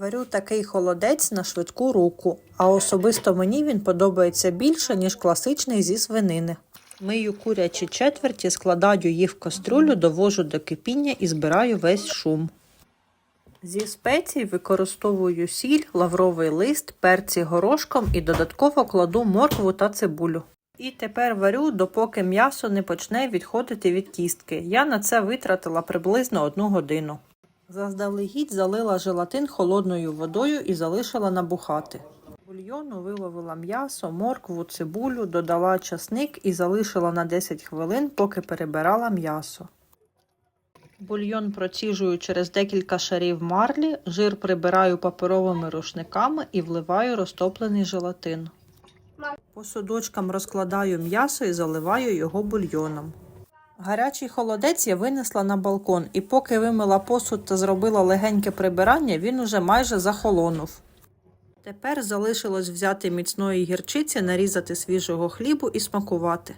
Варю такий холодець на швидку руку, а особисто мені він подобається більше, ніж класичний зі свинини. Мию курячі четверті, складаю їх в каструлю, довожу до кипіння і збираю весь шум. Зі спецій використовую сіль, лавровий лист, перці горошком і додатково кладу моркву та цибулю. І тепер варю, допоки м'ясо не почне відходити від кістки. Я на це витратила приблизно одну годину. Заздалегідь залила желатин холодною водою і залишила набухати. Бульйону виловила м'ясо, моркву, цибулю, додала часник і залишила на 10 хвилин, поки перебирала м'ясо. Бульйон проціжую через декілька шарів марлі, жир прибираю паперовими рушниками і вливаю розтоплений желатин. По судочкам розкладаю м'ясо і заливаю його бульйоном. Гарячий холодець я винесла на балкон, і поки вимила посуд та зробила легеньке прибирання, він уже майже захолонув. Тепер залишилось взяти міцної гірчиці, нарізати свіжого хлібу і смакувати.